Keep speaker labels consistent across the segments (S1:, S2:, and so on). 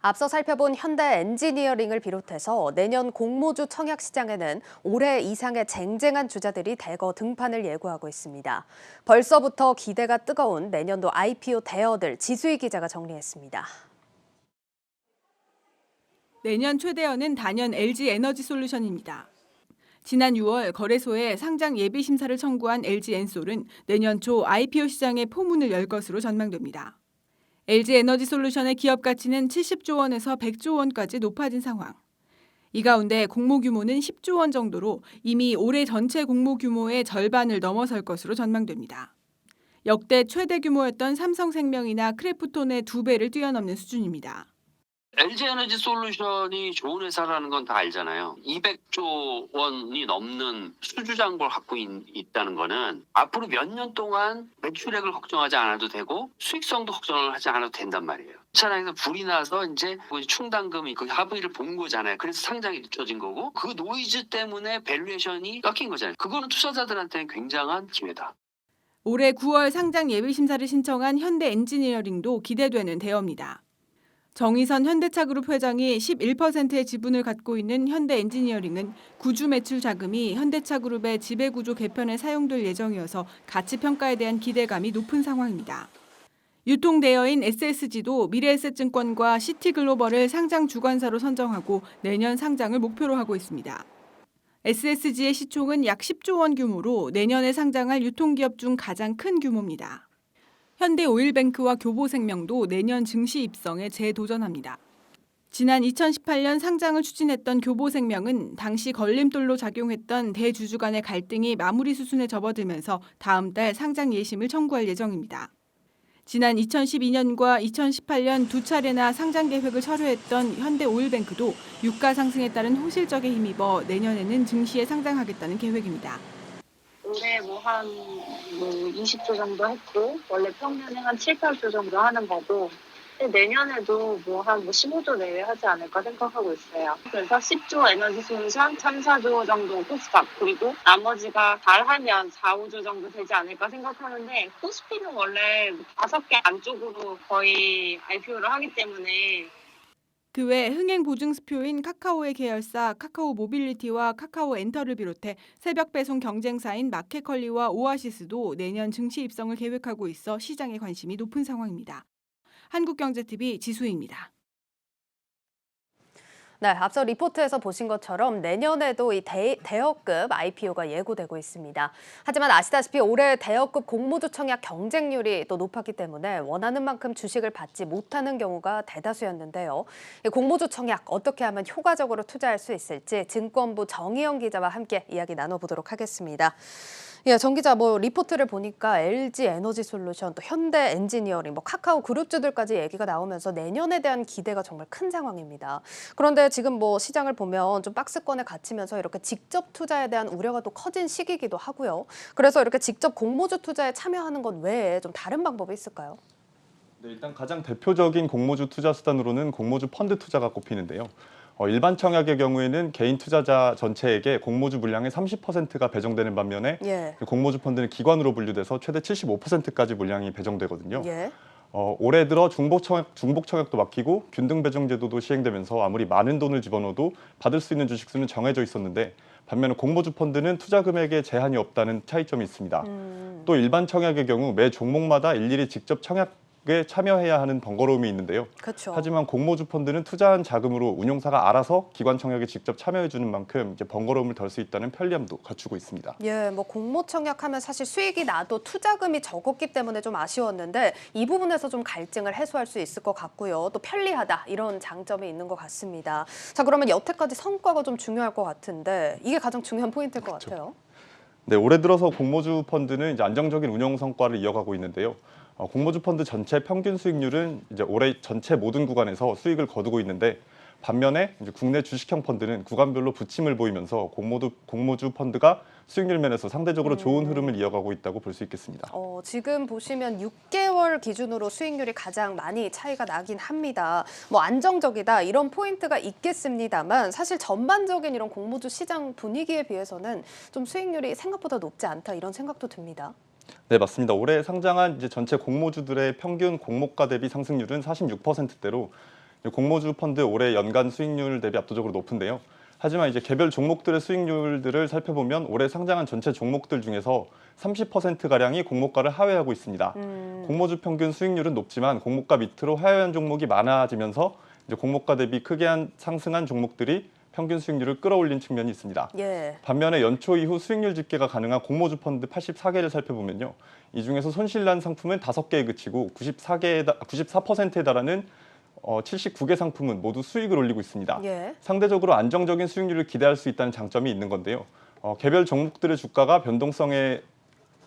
S1: 앞서 살펴본 현대 엔지니어링을 비롯해서 내년 공모주 청약 시장에는 올해 이상의 쟁쟁한 주자들이 대거 등판을 예고하고 있습니다. 벌써부터 기대가 뜨거운 내년도 IPO 대어들 지수희 기자가 정리했습니다.
S2: 내년 최대어는 단연 LG 에너지 솔루션입니다. 지난 6월 거래소에 상장 예비 심사를 청구한 LG 엔솔은 내년 초 IPO 시장에 포문을 열 것으로 전망됩니다. LG 에너지 솔루션의 기업 가치는 70조 원에서 100조 원까지 높아진 상황. 이 가운데 공모 규모는 10조 원 정도로 이미 올해 전체 공모 규모의 절반을 넘어설 것으로 전망됩니다. 역대 최대 규모였던 삼성생명이나 크래프톤의 두 배를 뛰어넘는 수준입니다.
S3: LG 에너지 솔루션이 좋은 회사라는 건 다 알잖아요. 200조 원이 넘는 수주장고를 갖고 있, 있다는 거는 앞으로 몇 년 동안 매출액을 걱정하지 않아도 되고 수익성도 걱정을 하지 않아도 된단 말이에요. 차량에서 불이 나서 이제 그 충당금이 그 합의를 본 거잖아요. 그래서 상장이 늦춰진 거고 그 노이즈 때문에 밸류에이션이 깎인 거잖아요. 그거는 투자자들한테는 굉장한 기회다.
S2: 올해 9월 상장 예비 심사를 신청한 현대 엔지니어링도 기대되는 대어입니다. 정의선 현대차그룹 회장이 11%의 지분을 갖고 있는 현대 엔지니어링은 구주 매출 자금이 현대차그룹의 지배구조 개편에 사용될 예정이어서 가치 평가에 대한 기대감이 높은 상황입니다. 유통 대여인 SSG도 미래에셋증권과 시티글로벌을 상장 주관사로 선정하고 내년 상장을 목표로 하고 있습니다. SSG의 시총은 약 10조 원 규모로 내년에 상장할 유통기업 중 가장 큰 규모입니다. 현대오일뱅크와 교보생명도 내년 증시 입성에 재도전합니다. 지난 2018년 상장을 추진했던 교보생명은 당시 걸림돌로 작용했던 대주주 간의 갈등이 마무리 수순에 접어들면서 다음 달 상장 예심을 청구할 예정입니다. 지난 2012년과 2018년 두 차례나 상장 계획을 철회했던 현대오일뱅크도 유가 상승에 따른 호실적에 힘입어 내년에는 증시에 상장하겠다는 계획입니다.
S4: 올해 뭐한 뭐 20조 정도 했고 원래 평년에 한 7, 8조 정도 하는 거고 근데 내년에도 뭐 한 뭐 15조 내외 하지 않을까 생각하고 있어요. 그래서 10조 에너지 솔루션, 3, 4조 정도 코스닥 그리고 나머지가 잘하면 4, 5조 정도 되지 않을까 생각하는데 코스피는 원래 5개 안쪽으로 거의 IPO를 하기 때문에
S2: 그 외 흥행 보증 수표인 카카오의 계열사 카카오 모빌리티와 카카오 엔터를 비롯해 새벽 배송 경쟁사인 마켓컬리와 오아시스도 내년 증시 입성을 계획하고 있어 시장에 관심이 높은 상황입니다. 한국경제TV 지수입니다.
S1: 네, 앞서 리포트에서 보신 것처럼 내년에도 이 대, 대여급 IPO가 예고되고 있습니다. 하지만 아시다시피 올해 대여급 공모주 청약 경쟁률이 또 높았기 때문에 원하는 만큼 주식을 받지 못하는 경우가 대다수였는데요. 이 공모주 청약 어떻게 하면 효과적으로 투자할 수 있을지 증권부 정희영 기자와 함께 이야기 나눠보도록 하겠습니다. 예, 정 기자 뭐 리포트를 보니까 LG 에너지 솔루션 또 현대 엔지니어링 뭐 카카오 그룹주들까지 얘기가 나오면서 내년에 대한 기대가 정말 큰 상황입니다. 그런데 지금 뭐 시장을 보면 좀 박스권에 갇히면서 이렇게 직접 투자에 대한 우려가 또 커진 시기이기도 하고요. 그래서 이렇게 직접 공모주 투자에 참여하는 것 외에 좀 다른 방법이 있을까요?
S5: 네, 일단 가장 대표적인 공모주 투자 수단으로는 공모주 펀드 투자가 꼽히는데요. 어, 일반 청약의 경우에는 개인 투자자 전체에게 공모주 물량의 30%가 배정되는 반면에
S1: 예.
S5: 공모주 펀드는 기관으로 분류돼서 최대 75%까지 물량이 배정되거든요.
S1: 예.
S5: 어, 올해 들어 중복 청약, 중복 청약도 막히고 균등 배정 제도도 시행되면서 아무리 많은 돈을 집어넣어도 받을 수 있는 주식 수는 정해져 있었는데 반면에 공모주 펀드는 투자 금액에 제한이 없다는 차이점이 있습니다.
S1: 음.
S5: 또 일반 청약의 경우 매 종목마다 일일이 직접 청약 에 참여해야 하는 번거로움이 있는데요.
S1: 그렇죠.
S5: 하지만 공모주 펀드는 투자한 자금으로 운용사가 알아서 기관 청약에 직접 참여해 주는 만큼 이제 번거로움을 덜 수 있다는 편리함도 갖추고 있습니다.
S1: 예, 뭐 공모 청약하면 사실 수익이 나도 투자금이 적었기 때문에 좀 아쉬웠는데 이 부분에서 좀 갈증을 해소할 수 있을 것 같고요. 또 편리하다 이런 장점이 있는 것 같습니다. 자, 그러면 여태까지 성과가 좀 중요할 것 같은데 이게 가장 중요한 포인트일 것
S5: 그렇죠.
S1: 같아요.
S5: 네, 올해 들어서 공모주 펀드는 이제 안정적인 운영 성과를 이어가고 있는데요. 어, 공모주 펀드 전체 평균 수익률은 이제 올해 전체 모든 구간에서 수익을 거두고 있는데 반면에 국내 주식형 펀드는 구간별로 부침을 보이면서 공모주 공모주 펀드가 수익률 면에서 상대적으로 좋은 흐름을 이어가고 있다고 볼 수 있겠습니다.
S1: 어, 지금 보시면 6개월 기준으로 수익률이 가장 많이 차이가 나긴 합니다. 뭐 안정적이다 이런 포인트가 있겠습니다만 사실 전반적인 이런 공모주 시장 분위기에 비해서는 좀 수익률이 생각보다 높지 않다 이런 생각도 듭니다.
S5: 네, 맞습니다. 올해 상장한 이제 전체 공모주들의 평균 공모가 대비 상승률은 46%대로 공모주 펀드 올해 연간 수익률 대비 압도적으로 높은데요. 하지만 이제 개별 종목들의 수익률들을 살펴보면 올해 상장한 전체 종목들 중에서 30% 가량이 공모가를 하회하고 있습니다.
S1: 음,
S5: 공모주 평균 수익률은 높지만 공모가 밑으로 하회한 종목이 많아지면서 이제 공모가 대비 크게 한 상승한 종목들이 평균 수익률을 끌어올린 측면이 있습니다.
S1: 예.
S5: 반면에 연초 이후 수익률 집계가 가능한 공모주 펀드 84개를 살펴보면요. 이 중에서 손실난 상품은 5개에 그치고 94개에 94%에 달하는 어, 79개 상품은 모두 수익을 올리고 있습니다.
S1: 예.
S5: 상대적으로 안정적인 수익률을 기대할 수 있다는 장점이 있는 건데요. 어, 개별 종목들의 주가가 변동성에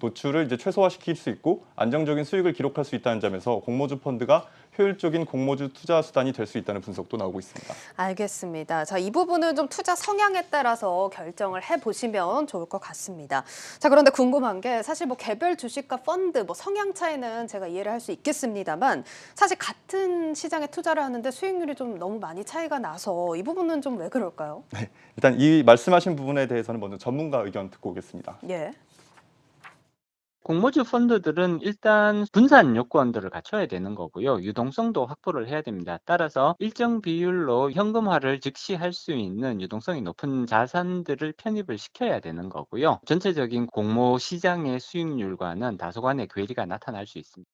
S5: 노출을 이제 최소화시킬 수 있고 안정적인 수익을 기록할 수 있다는 점에서 공모주 펀드가 효율적인 공모주 투자 수단이 될 수 있다는 분석도 나오고 있습니다.
S1: 알겠습니다. 자, 이 부분은 좀 투자 성향에 따라서 결정을 해 보시면 좋을 것 같습니다. 자, 그런데 궁금한 게 사실 뭐 개별 주식과 펀드 뭐 성향 차이는 제가 이해를 할 수 있겠습니다만 사실 같은 시장에 투자를 하는데 수익률이 좀 너무 많이 차이가 나서 이 부분은 좀 왜 그럴까요?
S5: 일단 이 말씀하신 부분에 대해서는 먼저 전문가 의견 듣고 오겠습니다.
S1: 예.
S6: 공모주 펀드들은 일단 분산 요건들을 갖춰야 되는 거고요. 유동성도 확보를 해야 됩니다. 따라서 일정 비율로 현금화를 즉시 할 수 있는 유동성이 높은 자산들을 편입을 시켜야 되는 거고요. 전체적인 공모 시장의 수익률과는 다소간의 괴리가 나타날 수 있습니다.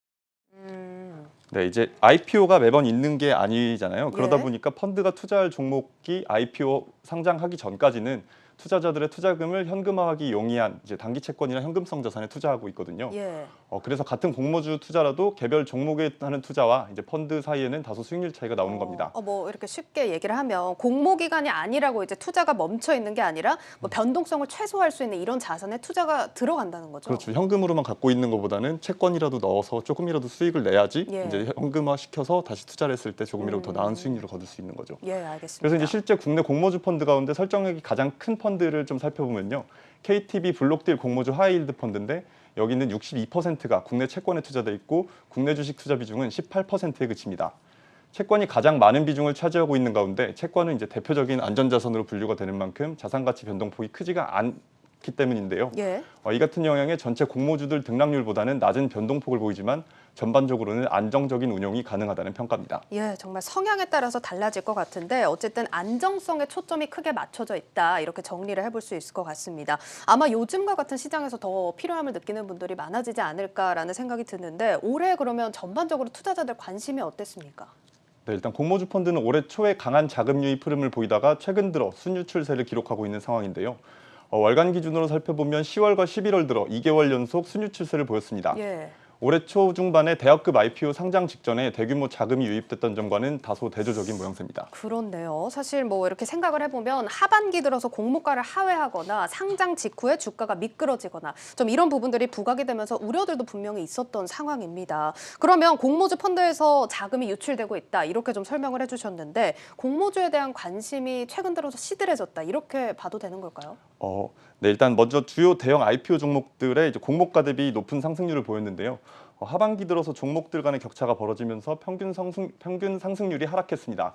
S1: 음.
S5: 네, 이제 IPO가 매번 있는 게 아니잖아요. 그러다
S1: 예.
S5: 보니까 펀드가 투자할 종목이 IPO 상장하기 전까지는 투자자들의 투자금을 현금화하기 용이한 이제 단기 채권이나 현금성 자산에 투자하고 있거든요.
S1: 예.
S5: 어, 그래서 같은 공모주 투자라도 개별 종목에 하는 투자와 이제 펀드 사이에는 다소 수익률 차이가 나오는
S1: 어,
S5: 겁니다.
S1: 어, 뭐 이렇게 쉽게 얘기를 하면 공모 기간이 아니라고 이제 투자가 멈춰 있는 게 아니라 뭐 변동성을 최소화할 수 있는 이런 자산에 투자가 들어간다는 거죠.
S5: 그렇죠. 현금으로만 갖고 있는 것보다는 채권이라도 넣어서 조금이라도 수익을 내야지
S1: 예.
S5: 이제 현금화 시켜서 다시 투자를 했을 때 조금이라도 더
S1: 음.
S5: 나은 수익률을 거둘 수 있는 거죠.
S1: 예, 알겠습니다.
S5: 그래서 이제 실제 국내 공모주 펀드 가운데 설정액이 가장 큰 펀드를 좀 살펴보면요. KTB 블록딜 공모주 하이힐드 펀드인데 여기는 62%가 국내 채권에 투자돼 있고 국내 주식 투자 비중은 18%에 그칩니다. 채권이 가장 많은 비중을 차지하고 있는 가운데 채권은 이제 대표적인 안전자산으로 분류가 되는 만큼 자산 가치 변동폭이 크지가 않 기 때문인데요.
S1: 예.
S5: 어, 이 같은 영향에 전체 공모주들 등락률보다는 낮은 변동폭을 보이지만 전반적으로는 안정적인 운용이 가능하다는 평가입니다.
S1: 예, 정말 성향에 따라서 달라질 것 같은데 어쨌든 안정성에 초점이 크게 맞춰져 있다 이렇게 정리를 해볼 수 있을 것 같습니다. 아마 요즘과 같은 시장에서 더 필요함을 느끼는 분들이 많아지지 않을까라는 생각이 드는데 올해 그러면 전반적으로 투자자들 관심이 어땠습니까?
S5: 네, 일단 공모주 펀드는 올해 초에 강한 자금 유입 흐름을 보이다가 최근 들어 순유출세를 기록하고 있는 상황인데요. 어, 월간 기준으로 살펴보면 10월과 11월 들어 2개월 연속 순유 출세를 보였습니다.
S1: 예.
S5: 올해 초 중반에 대학급 IPO 상장 직전에 대규모 자금이 유입됐던 점과는 다소 대조적인 모양새입니다.
S1: 그렇네요. 사실 뭐 이렇게 생각을 해보면 하반기 들어서 공모가를 하회하거나 상장 직후에 주가가 미끄러지거나 좀 이런 부분들이 부각이 되면서 우려들도 분명히 있었던 상황입니다. 그러면 공모주 펀드에서 자금이 유출되고 있다 이렇게 좀 설명을 해주셨는데 공모주에 대한 관심이 최근 들어서 시들해졌다 이렇게 봐도 되는 걸까요?
S5: 어, 네, 일단 먼저 주요 대형 IPO 종목들의 공모가 대비 높은 상승률을 보였는데요. 어, 하반기 들어서 종목들 간의 격차가 벌어지면서 평균 상승 평균 상승률이 하락했습니다.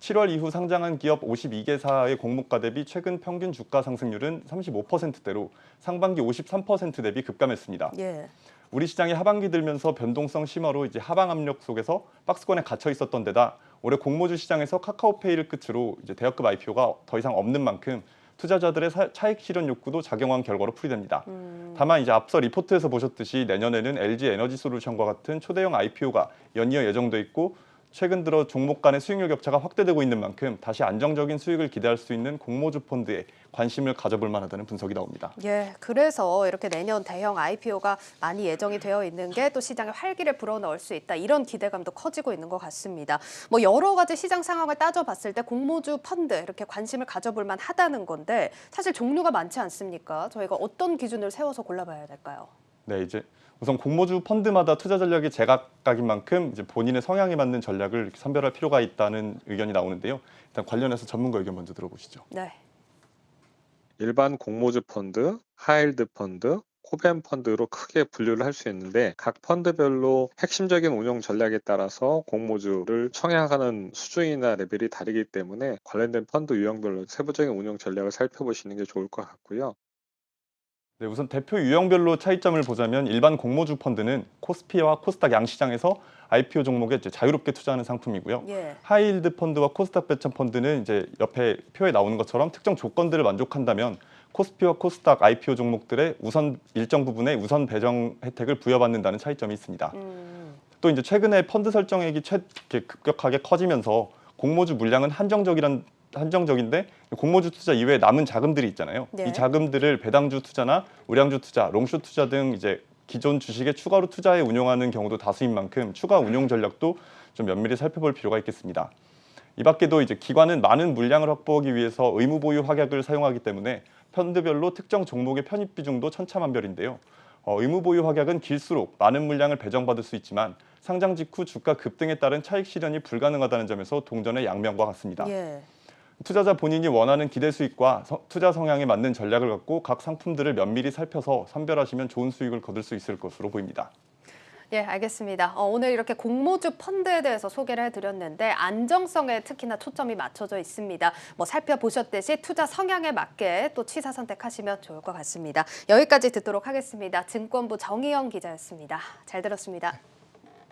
S5: 7월 이후 상장한 기업 52개사의 공모가 대비 최근 평균 주가 상승률은 35%대로 상반기 53% 대비 급감했습니다.
S1: 예.
S5: 우리 시장이 하반기 들면서 변동성 심화로 이제 하방 압력 속에서 박스권에 갇혀 있었던 데다 올해 공모주 시장에서 카카오페이를 끝으로 이제 대학급 IPO가 더 이상 없는 만큼 투자자들의 사- 차익 실현 욕구도 작용한 결과로 풀이됩니다.
S1: 음,
S5: 다만 이제 앞서 리포트에서 보셨듯이 내년에는 LG 에너지 솔루션과 같은 초대형 IPO가 연이어 예정돼 있고 최근 들어 종목 간의 수익률 격차가 확대되고 있는 만큼 다시 안정적인 수익을 기대할 수 있는 공모주 펀드에 관심을 가져볼 만하다는 분석이 나옵니다.
S1: 예, 그래서 이렇게 내년 대형 IPO가 많이 예정이 되어 있는 게 또 시장에 활기를 불어넣을 수 있다 이런 기대감도 커지고 있는 것 같습니다. 뭐 여러 가지 시장 상황을 따져봤을 때 공모주 펀드 이렇게 관심을 가져볼 만하다는 건데 사실 종류가 많지 않습니까? 저희가 어떤 기준을 세워서 골라봐야 될까요?
S5: 네, 이제 우선 공모주 펀드마다 투자 전략이 제각각인 만큼 이제 본인의 성향에 맞는 전략을 선별할 필요가 있다는 의견이 나오는데요. 일단 관련해서 전문가 의견 먼저 들어보시죠.
S1: 네.
S7: 일반 공모주 펀드, 하이힐드 펀드, 코벤 펀드로 크게 분류를 할 수 있는데 각 펀드별로 핵심적인 운용 전략에 따라서 공모주를 청약하는 수준이나 레벨이 다르기 때문에 관련된 펀드 유형별로 세부적인 운용 전략을 살펴보시는 게 좋을 것 같고요.
S5: 네, 우선 대표 유형별로 차이점을 보자면 일반 공모주 펀드는 코스피와 코스닥 양시장에서 IPO 종목에 자유롭게 투자하는 상품이고요.
S1: 예.
S5: 하이힐드 펀드와 코스닥 배참 펀드는 이제 옆에 표에 나오는 것처럼 특정 조건들을 만족한다면 코스피와 코스닥 IPO 종목들의 우선 일정 부분의 우선 배정 혜택을 부여받는다는 차이점이 있습니다.
S1: 음.
S5: 또 이제 최근에 펀드 설정액이 최, 급격하게 커지면서 공모주 물량은 한정적이란 한정적인데 공모주 투자 이외에 남은 자금들이 있잖아요.
S1: 네.
S5: 이 자금들을 배당주 투자나 우량주 투자, 롱숏 투자 등 이제 기존 주식에 추가로 투자해 운용하는 경우도 다수인 만큼 추가 운용 전략도 좀 면밀히 살펴볼 필요가 있겠습니다. 이 밖에도 이제 기관은 많은 물량을 확보하기 위해서 의무 보유 확약을 사용하기 때문에 펀드별로 특정 종목의 편입 비중도 천차만별인데요. 어, 의무 보유 확약은 길수록 많은 물량을 배정받을 수 있지만 상장 직후 주가 급등에 따른 차익 실현이 불가능하다는 점에서 동전의 양면과 같습니다.
S1: 예.
S5: 투자자 본인이 원하는 기대 수익과 서- 투자 성향에 맞는 전략을 갖고 각 상품들을 면밀히 살펴서 선별하시면 좋은 수익을 거둘 수 있을 것으로 보입니다.
S1: 예, 알겠습니다. 어, 오늘 이렇게 공모주 펀드에 대해서 소개를 해드렸는데 안정성에 특히나 초점이 맞춰져 있습니다. 뭐 살펴보셨듯이 투자 성향에 맞게 또 취사 선택하시면 좋을 것 같습니다. 여기까지 듣도록 하겠습니다. 증권부 정희영 기자였습니다. 잘 들었습니다.